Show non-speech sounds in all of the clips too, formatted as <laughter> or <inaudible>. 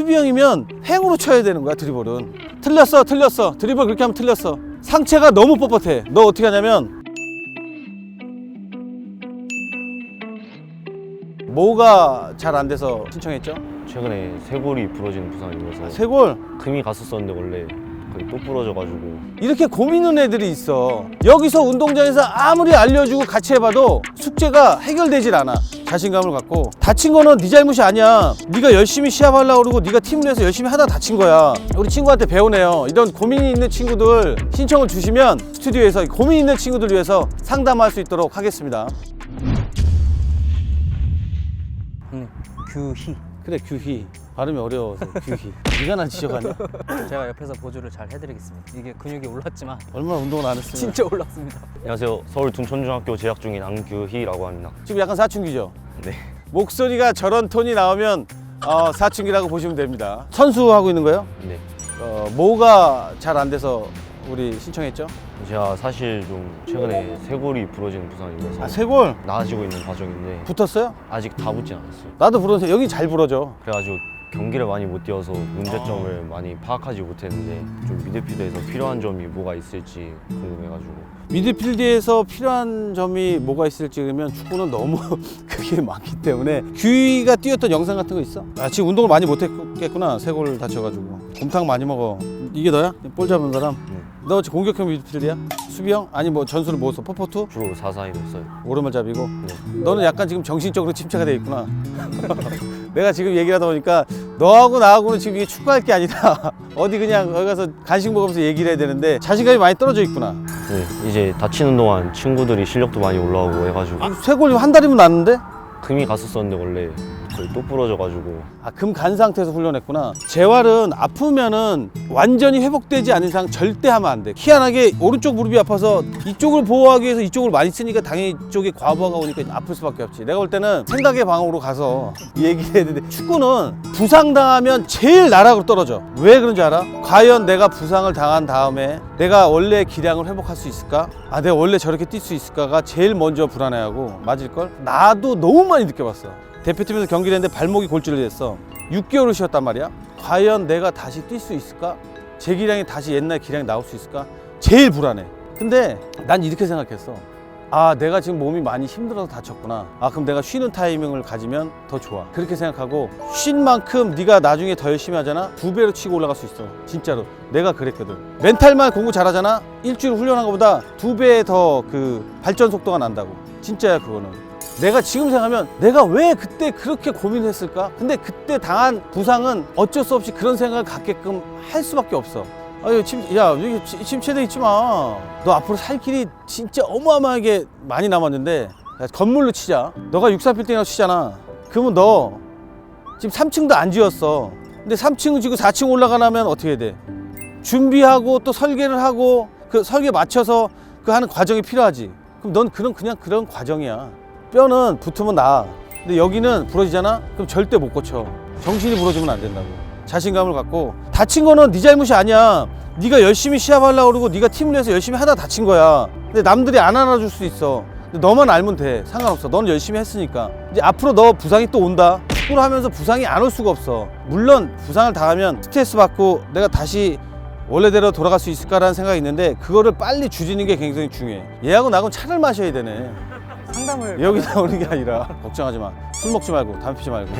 수비형이면 행으로 쳐야 되는 거야 드리블은. 틀렸어 틀렸어. 드리블 그렇게 하면 틀렸어. 상체가 너무 뻣뻣해. 너 어떻게 하냐면 뭐가 잘 안 돼서 신청했죠? 최근에 쇄골이 부러지는 부상이 있어서 쇄골? 금이 갔었었는데 원래 거의 또 부러져가지고. 이렇게 고민하는 애들이 있어. 여기서 운동장에서 아무리 알려주고 같이 해봐도 숙제가 해결되질 않아. 자신감을 갖고. 다친 거는 네 잘못이 아니야. 네가 열심히 시합하려고 그러고 네가 팀을 해서 열심히 하다 다친 거야. 우리 친구한테 배우네요. 이런 고민이 있는 친구들 신청을 주시면 스튜디오에서 고민 있는 친구들 위해서 상담할 수 있도록 하겠습니다. 형님 규희 그래 규희. 발음이 어려워서 규희. 네가 난 지적하냐 <laughs> 제가 옆에서 보조를 잘 해드리겠습니다. 이게 근육이 올랐지만 얼마나 운동을 안 했으면. 진짜 올랐습니다. 안녕하세요. 서울 둔촌중학교 재학 중인 안규희라고 합니다. 지금 약간 사춘기죠? 네. 목소리가 저런 톤이 나오면 어, 사춘기라고 보시면 됩니다. 선수하고 있는 거예요? 네. 어, 뭐가 잘 안 돼서 우리 신청했죠? 제가 사실 좀 최근에 쇄골이 부러지는 부상이 있어서 아, 쇄골 나아지고 있는 과정인데 붙었어요? 아직 다 붙진 않았어요 나도 부러져. 여기 잘 부러져. 그래가지고 경기를 많이 못 뛰어서 문제점을 많이 파악하지 못했는데 좀 미드필드에서 필요한 점이 뭐가 있을지 궁금해가지고 미드필드에서 필요한 점이 뭐가 있을지 그러면 축구는 너무 <laughs> 그게 많기 때문에 규희가 뛰었던 영상 같은 거 있어? 아 지금 운동을 많이 못했겠구나 쇄골 다쳐가지고 곰탕 많이 먹어 이게 너야? 볼 잡은 사람? 네. 너 지금 공격형 미드필드야? 수비형? 아니 뭐 전술을 뭐 써? 포포투? 주로 4사이로 써요 오른발잡이고 네. 너는 약간 지금 정신적으로 침체가 돼 있구나. <laughs> 내가 지금 얘기를 하다 보니까 너하고 나하고는 지금 이게 축구할 게 아니라 <laughs> 어디 그냥 거기 가서 간식 먹으면서 얘기를 해야 되는데 자신감이 많이 떨어져 있구나. 네, 이제 다치는 동안 친구들이 실력도 많이 올라오고 해가지고 쇄골이 한 달이면 났는데? 금이 갔었었는데 원래 거의 또 부러져가지고 아, 금 간 상태에서 훈련했구나. 재활은 아프면은 완전히 회복되지 않은 이상 절대 하면 안 돼. 희한하게 오른쪽 무릎이 아파서 이쪽을 보호하기 위해서 이쪽을 많이 쓰니까 당연히 이쪽에 과부하가 오니까 아플 수밖에 없지. 내가 볼 때는 생각의 방으로 가서 얘기를 해야 되는데 축구는 부상당하면 제일 나락으로 떨어져. 왜 그런지 알아? 과연 내가 부상을 당한 다음에 내가 원래 기량을 회복할 수 있을까? 아, 내가 원래 저렇게 뛸 수 있을까가 제일 먼저 불안해하고 맞을걸? 나도 너무 많이 느껴봤어. 대표팀에서 경기를 했는데 발목이 골절이 됐어. 6개월을 쉬었단 말이야. 과연 내가 다시 뛸 수 있을까? 제 기량이 다시 옛날 기량이 나올 수 있을까? 제일 불안해. 근데 난 이렇게 생각했어. 아, 내가 지금 몸이 많이 힘들어서 다쳤구나. 아, 그럼 내가 쉬는 타이밍을 가지면 더 좋아. 그렇게 생각하고 쉰 만큼 네가 나중에 더 열심히 하잖아. 두 배로 치고 올라갈 수 있어. 진짜로. 내가 그랬거든. 멘탈만 공부 잘하잖아. 일주일 훈련한 것보다 두 배 더 그 발전 속도가 난다고. 진짜야 그거는. 내가 지금 생각하면 내가 왜 그때 그렇게 고민했을까? 근데 그때 당한 부상은 어쩔 수 없이 그런 생각을 갖게끔 할 수밖에 없어. 아유 침, 야 여기 치- 침체돼 있지 마. 너 앞으로 살 길이 진짜 어마어마하게 많이 남았는데 야, 건물로 치자. 너가 63빌딩이라고 치잖아. 그러면 너 지금 3층도 안 지었어. 근데 3층 지고 4층 올라가려면 어떻게 해야 돼? 준비하고 또 설계를 하고 그 설계 맞춰서 그 하는 과정이 필요하지. 그럼 넌 그런 그냥 그런 과정이야. 뼈는 붙으면 나. 근데 여기는 부러지잖아? 그럼 절대 못 고쳐. 정신이 부러지면 안 된다고. 자신감을 갖고 다친 거는 네 잘못이 아니야. 네가 열심히 시합하려고 그러고 네가 팀을 해서 열심히 하다 다친 거야. 근데 남들이 안 안아줄 수 있어. 근데 너만 알면 돼. 상관없어. 넌 열심히 했으니까. 이제 앞으로 너 부상이 또 온다. 축구를 하면서 부상이 안 올 수가 없어. 물론 부상을 당하면 스트레스 받고 내가 다시 원래대로 돌아갈 수 있을까라는 생각이 있는데 그거를 빨리 줄이는 게 굉장히 중요해. 얘하고 나하고 차를 마셔야 되네. 상담을 여기 나오는 게 아니라 <laughs> 걱정하지 마. 술 먹지 말고 담배 피지 말고.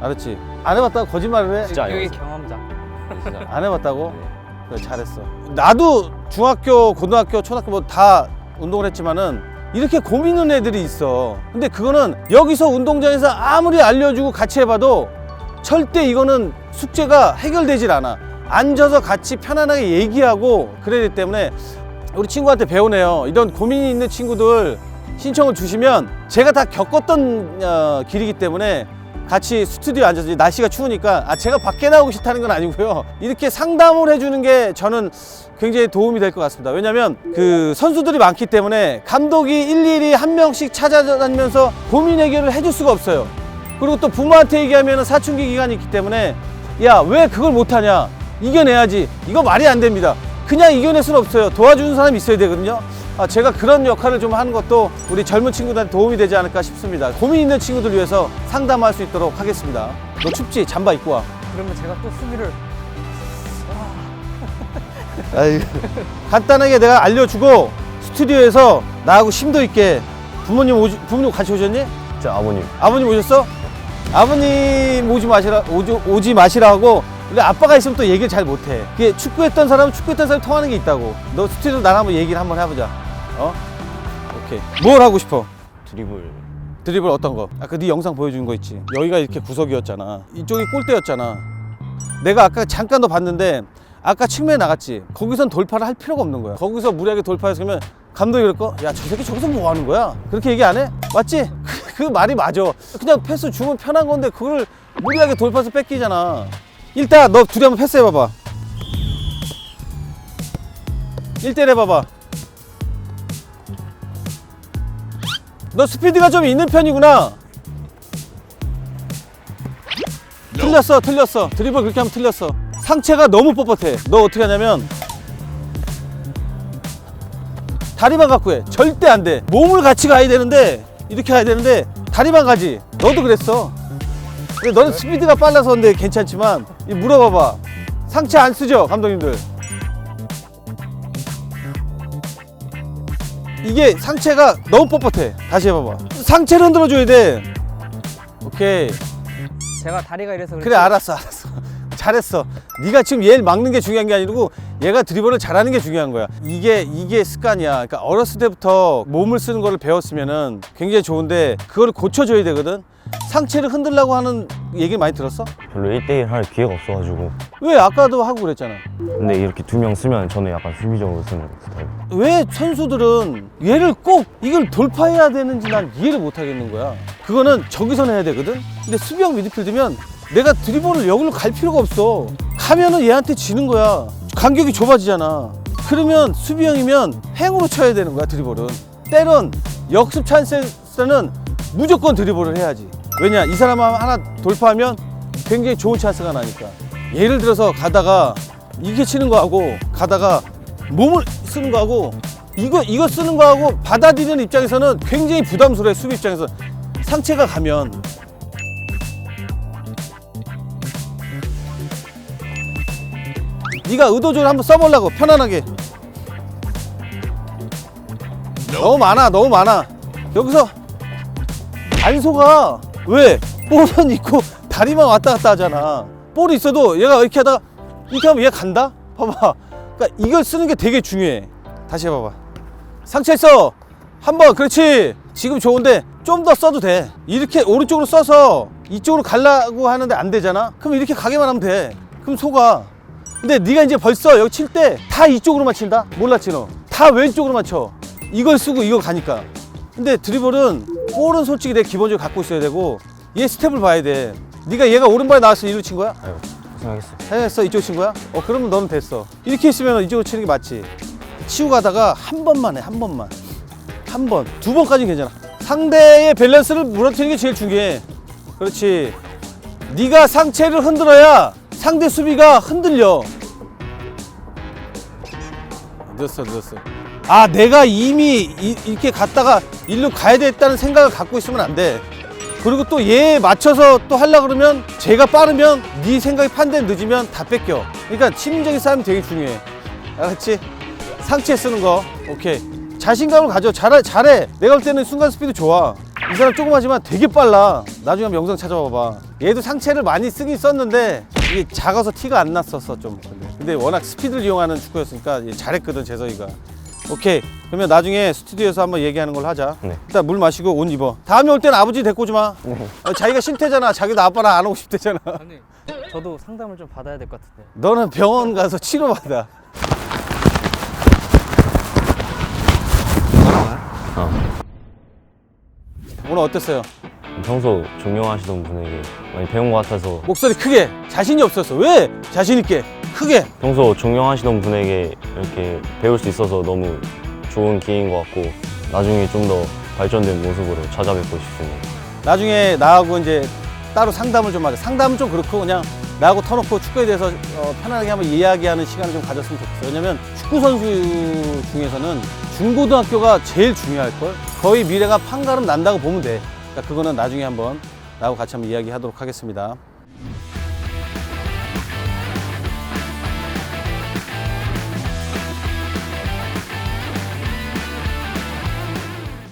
알았지? 안 해봤다고 거짓말을 해? 진짜 안 여기. 경험자 네, 진짜 안 해봤다고? 네. 그래 잘했어. 나도 중학교, 고등학교, 초등학교 뭐 다 운동을 했지만은 이렇게 고민하는 애들이 있어. 근데 그거는 여기서 운동장에서 아무리 알려주고 같이 해봐도 절대 이거는 숙제가 해결되질 않아. 앉아서 같이 편안하게 얘기하고 그래야 되기 때문에 우리 친구한테 배우네요. 이런 고민이 있는 친구들 신청을 주시면 제가 다 겪었던 어, 길이기 때문에 같이 스튜디오에 앉아서 날씨가 추우니까 아 제가 밖에 나오고 싶다는 건 아니고요. <laughs> 이렇게 상담을 해주는 게 저는 굉장히 도움이 될 것 같습니다. 왜냐하면 그 선수들이 많기 때문에 감독이 일일이 한 명씩 찾아다니면서 고민 해결을 해줄 수가 없어요. 그리고 또 부모한테 얘기하면 사춘기 기간이 있기 때문에 야 왜 그걸 못하냐 이겨내야지 이거 말이 안 됩니다. 그냥 이겨낼 수는 없어요. 도와주는 사람이 있어야 되거든요. 아, 제가 그런 역할을 좀 하는 것도 우리 젊은 친구들한테 도움이 되지 않을까 싶습니다. 고민 있는 친구들 위해서 상담할 수 있도록 하겠습니다. 너 춥지? 잠바 입고 와. 그러면 제가 또 수비를 아이, 간단하게 내가 알려주고 스튜디오에서 나하고 심도 있게 부모님 오지, 부모님 같이 오셨니? 제 아버님 아버님 오셨어? 아버님 오지 마시라 오지, 오지 마시라 하고 원래 아빠가 있으면 또 얘기를 잘 못해. 그게 축구했던 사람은 축구했던 사람이 통하는 게 있다고. 너 스튜디오 나랑 한번 얘기를 한번 해보자. 어? 오케이. 뭘 하고 싶어? 드리블 드리블 어떤 거? 아까 네 영상 보여준 거 있지. 여기가 이렇게 구석이었잖아. 이쪽이 골대였잖아. 내가 아까 잠깐 더 봤는데 아까 측면에 나갔지. 거기선 돌파를 할 필요가 없는 거야. 거기서 무리하게 돌파했으면 감독이 그럴 거. 야, 저 새끼 저기서 뭐 하는 거야? 그렇게 얘기 안 해? 맞지? <laughs> 그 말이 맞아. 그냥 패스 주면 편한 건데 그걸 무리하게 돌파해서 뺏기잖아. 일단 너 둘이 한번 패스 해봐봐. 1대1 해봐봐. 너 스피드가 좀 있는 편이구나. 틀렸어, 틀렸어. 드리블 그렇게 하면 틀렸어. 상체가 너무 뻣뻣해. 너 어떻게 하냐면 다리만 갖고 해. 절대 안 돼. 몸을 같이 가야 되는데 이렇게 가야 되는데 다리만 가지. 너도 그랬어. 근데 너는 스피드가 빨라서 근데 괜찮지만 이 물어봐봐. 상체 안 쓰죠, 감독님들? 이게 상체가 너무 뻣뻣해. 다시 해봐봐. 상체를 흔들어줘야 돼. 오케이. 제가 다리가 이래서 그렇지 그래 알았어 알았어 잘했어. 네가 지금 얘를 막는 게 중요한 게 아니고 얘가 드리블을 잘하는 게 중요한 거야. 이게 이게 습관이야. 그러니까 어렸을 때부터 몸을 쓰는 거를 배웠으면은 굉장히 좋은데 그거를 고쳐줘야 되거든. 상체를 흔들라고 하는 얘기 많이 들었어? 별로 1대1 할 기회가 없어가지고. 왜 아까도 하고 그랬잖아. 근데 이렇게 두 명 쓰면 저는 약간 수비적으로 쓰는 스타일 왜 선수들은 얘를 꼭 이걸 돌파해야 되는지 난 이해를 못 하겠는 거야. 그거는 저기서 해야 되거든. 근데 수비형 미드필드면 내가 드리블을 여기로 갈 필요가 없어. 가면은 얘한테 지는 거야. 간격이 좁아지잖아. 그러면 수비형이면 행으로 쳐야 되는 거야 드리블은. 때론 역습 찬스에서는 무조건 드리블을 해야지. 왜냐 이 사람 하나 돌파하면 굉장히 좋은 찬스가 나니까. 예를 들어서 가다가 이렇게 치는 거하고 가다가 몸을 쓰는 거하고 이거 이거 쓰는 거하고 받아들이는 입장에서는 굉장히 부담스러워 수비 입장에서 상체가 가면 네가 의도적으로 한번 써보려고 편안하게. 너무 많아 너무 많아. 여기서 안 속아 왜? 볼은 있고 다리만 왔다 갔다 하잖아. 볼이 있어도 얘가 이렇게 하다가 이렇게 하면 얘 간다? 봐봐. 그러니까 이걸 쓰는 게 되게 중요해. 다시 해봐봐. 상체 써 한번 그렇지. 지금 좋은데 좀 더 써도 돼. 이렇게 오른쪽으로 써서 이쪽으로 가려고 하는데 안 되잖아? 그럼 이렇게 가게만 하면 돼. 그럼 속아 근데 네가 이제 벌써 여기 칠 때 다 이쪽으로 맞힌다? 몰랐지 너다 왼쪽으로 맞춰 이걸 쓰고 이거 가니까. 근데 드리블은 볼은 솔직히 내 기본적으로 갖고 있어야 되고 얘 스텝을 봐야 돼. 네가 얘가 오른발에 나왔어 이리로 친 거야? 아유 고생하겠어 했어? 이쪽 친 거야? 어 그러면 너는 됐어. 이렇게 있으면 이쪽으로 치는 게 맞지. 치고 가다가 한 번만 해 한 번만. 한 번. 두 번까지 괜찮아. 상대의 밸런스를 무너뜨리는 게 제일 중요해. 그렇지. 네가 상체를 흔들어야 상대 수비가 흔들려. 늦었어 늦었어. 아 내가 이미 이, 이렇게 갔다가 일로 가야 되겠다는 생각을 갖고 있으면 안 돼. 그리고 또 얘에 맞춰서 또 하려 그러면 제가 빠르면 네 생각이 판단 늦으면 다 뺏겨. 그러니까 심리적인 싸움이 되게 중요해. 알았지? 상체 쓰는 거. 오케이. 자신감을 가져. 잘해 잘해. 내가 볼 때는 순간 스피드 좋아. 이 사람 조그마지만 되게 빨라. 나중에 한번 영상 찾아봐봐. 얘도 상체를 많이 쓰긴 썼는데 이게 작아서 티가 안 났었어 좀. 근데, 근데 워낙 스피드를 이용하는 축구였으니까 얘 잘했거든 재석이가. 오케이. 그러면 나중에 스튜디오에서 한번 얘기하는 걸로 하자. 네. 일단 물 마시고 옷 입어. 다음에 올 때는 아버지 데리고 오지 마. 어, 자기가 싫대잖아. 자기도 아빠랑 안 오고 싶대잖아. 아니 저도 상담을 좀 받아야 될 것 같은데. 너는 병원 가서 치료받아. 어. 오늘 어땠어요? 평소 존경하시던 분에게 많이 배운 것 같아서 목소리 크게 자신이 없었어 왜? 자신 있게 크게. 평소 존경하시던 분에게 이렇게 배울 수 있어서 너무 좋은 기회인 것 같고 나중에 좀 더 발전된 모습으로 찾아뵙고 싶습니다. 나중에 나하고 이제 따로 상담을 좀 하자 상담은 좀 그렇고 그냥 나하고 터놓고 축구에 대해서 어, 편안하게 한번 이야기하는 시간을 좀 가졌으면 좋겠어요. 왜냐면 축구 선수 중에서는 중고등학교가 제일 중요할 걸? 거의 미래가 판가름 난다고 보면 돼 그거는 나중에 한번 나하고 같이 한번 이야기하도록 하겠습니다